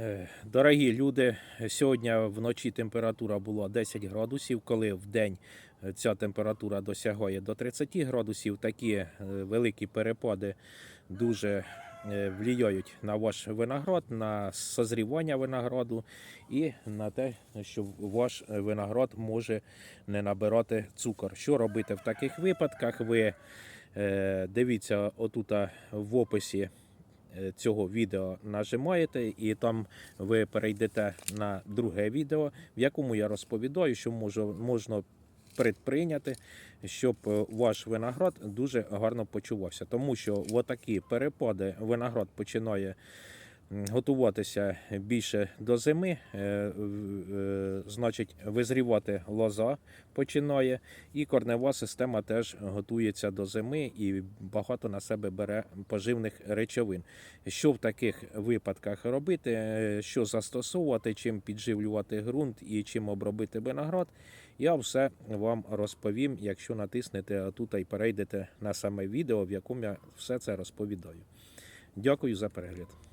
Е, Дорогі люди, сьогодні вночі температура була 10 градусів, коли в день е, ця температура досягає до 30 градусів. Такі е, великі перепади дуже е, на ваш виноград, на созрівання винограду і на те, що ваш виноград може не набирати цукор. Що робити в таких випадках? Ви дивіться отут в описі цього відео нажимаєте, і там ви перейдете на друге відео, в якому я розповідаю, що можна предприйняти, щоб е, ваш виноград дуже гарно почувався. Тому що в отакі перепади виноград починає готуватися більше до зими, е, е, значить, визрівати лоза починає, і корнева система теж готується до зими і багато на себе бере поживних речовин. Що в таких випадках робити, е, що застосовувати, чим підживлювати ґрунт і чим обробити виноград, я все вам розповім, якщо натиснете тут і перейдете на саме відео, в якому я все це розповідаю. Дякую за перегляд.